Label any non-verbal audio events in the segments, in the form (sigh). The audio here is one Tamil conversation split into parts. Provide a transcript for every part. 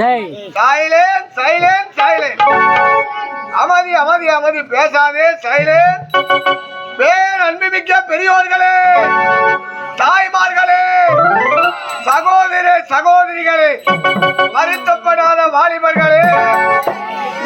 டேய். சைலன்ஸ் சைலன்ஸ் சைலன்ஸ் அமதி அமதி அமதி. பேசாதே சைலன்ஸ் பேர் அன்புமிக்க பெரியோர்களே தாய்மார்களே சகோதர சகோதரிகளே வருத்தப்படாத வாலிபர்களே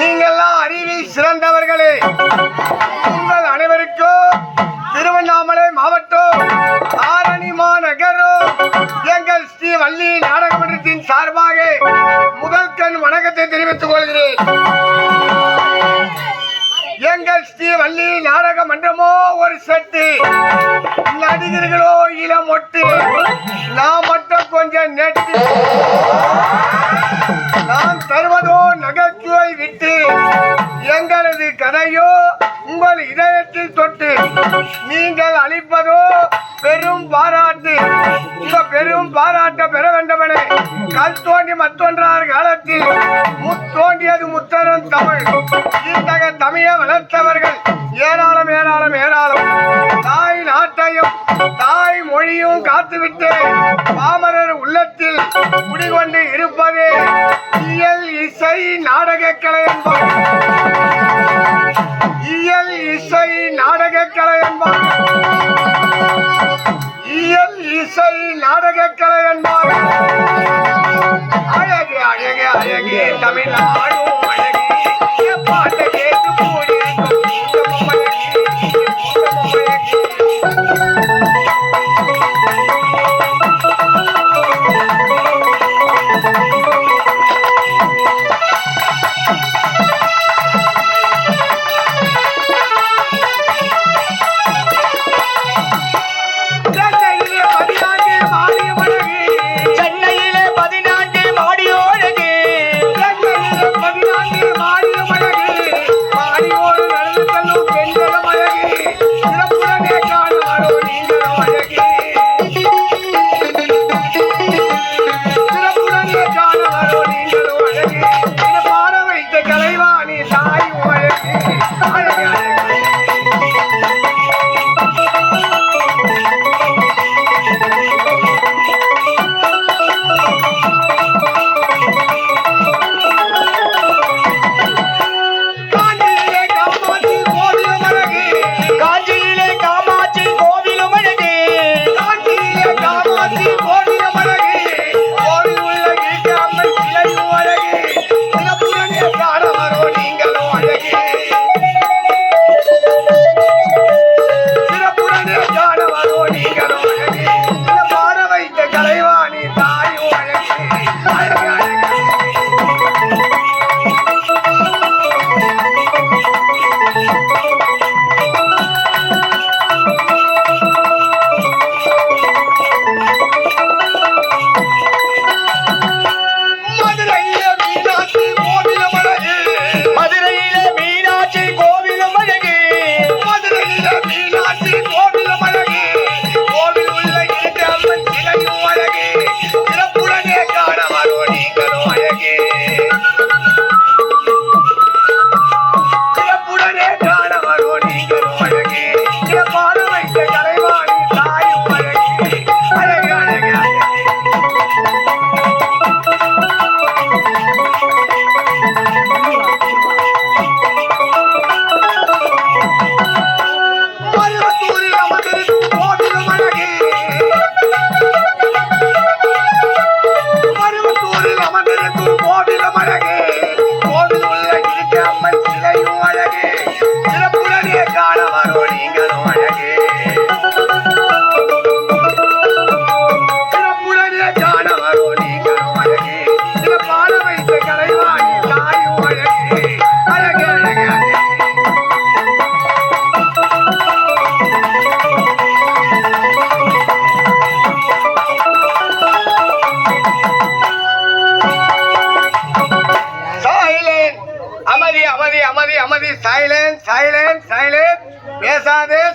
நீங்கள்லாம் அறிவில் சிறந்தவர்களே. உங்கள் அனைவருக்கும் திருவண்ணாமலை மாவட்டம் ஆரணி மாநகரம் எங்கள் ஸ்ரீ வள்ளி நாடகமன்றத்தின் சார்பாக எங்கள் ஸ்ரீ வள்ளி நாடக மன்றமோ ஒரு செட்டு. நடிகர்களோ இளம் ஒட்டு நான் மட்டும் கொஞ்சம் நெட்டு. நான் தருவதோ நகைச்சுவை விட்டு. எங்களது கதையோ உங்கள் இதயத்தில் தொட்டு. நீங்கள் அளிப்பதோ பெரும் பாராட்டு. இந்த பெரும் பாராட்ட பெற வேண்டுமென கல் தோண்டி மற்றொன்றார் காலத்தில் முத்தோண்டியது முத்தரம் தமிழ். இத்தக தமிழை வளர்த்தவர்கள் ஏராளம் ஏராளம் ஏராளம். தாய் நாட்டையும் தாய் மொழியும் காத்துவிட்டு பாமரர் உள்ளத்தில் குடிகொண்டு இருப்பதே இயல் இசை நாடக கலை என்பார். இயல் இசை நாடக கலை என்பார். இயல் இசை நாடக கலை அழகு அழகு தமிழ்நாடும் அழகு. ¡Ay, (laughs)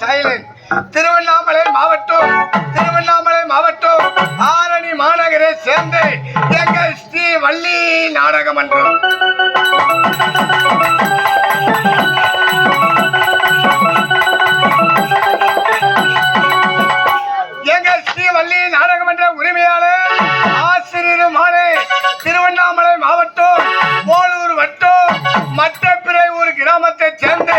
சைலன் திருவண்ணாமலை மாவட்டம் திருவண்ணாமலை மாவட்டம் ஆரணி மாநகரை சேர்ந்த எங்கள் ஸ்ரீ வள்ளி நாடக மன்றம் எங்கள் ஸ்ரீ வள்ளி நாடக மன்ற உரிமையாளர் ஆசிரியருமானே திருவண்ணாமலை மாவட்டம் போலூர் வட்டம் மற்ற பிறை ஊர் கிராமத்தை சேர்ந்த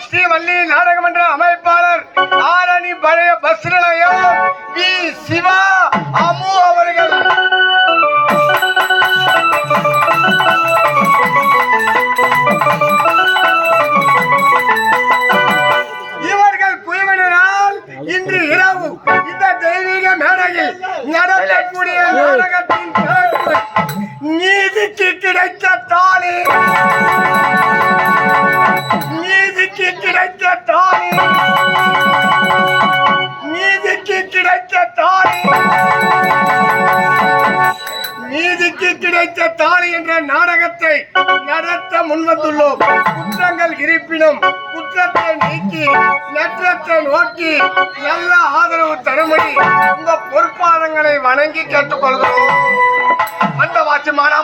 எங்கள் ஸ்ரீவள்ளி நாடகமன்ற அமைப்பாளர் ஆரணி பழைய பஸ் நிலையம் வி. சிவா அம்மு அவர்கள். இவர்கள் குழுவினரால் இன்று இரவு இந்த தெய்வீக மேடையில் நடத்தக்கூடிய நாடகத்தின் நீதிக்கு கிடைத்த தாலி. நீதிக்கு கிடைத்த தாலி என்ற நாடகத்தை நடத்த முன்வந்துள்ளோம். குற்றங்கள் இருப்பினும் குற்றத்தை நீக்கி நற்றத்தை நோக்கி நல்ல ஆதரவு தரும்படி உங்க பொறுப்பாளங்களை வணங்கி கேட்டுக்கொள்கிறோம். அந்த வாட்சி மானா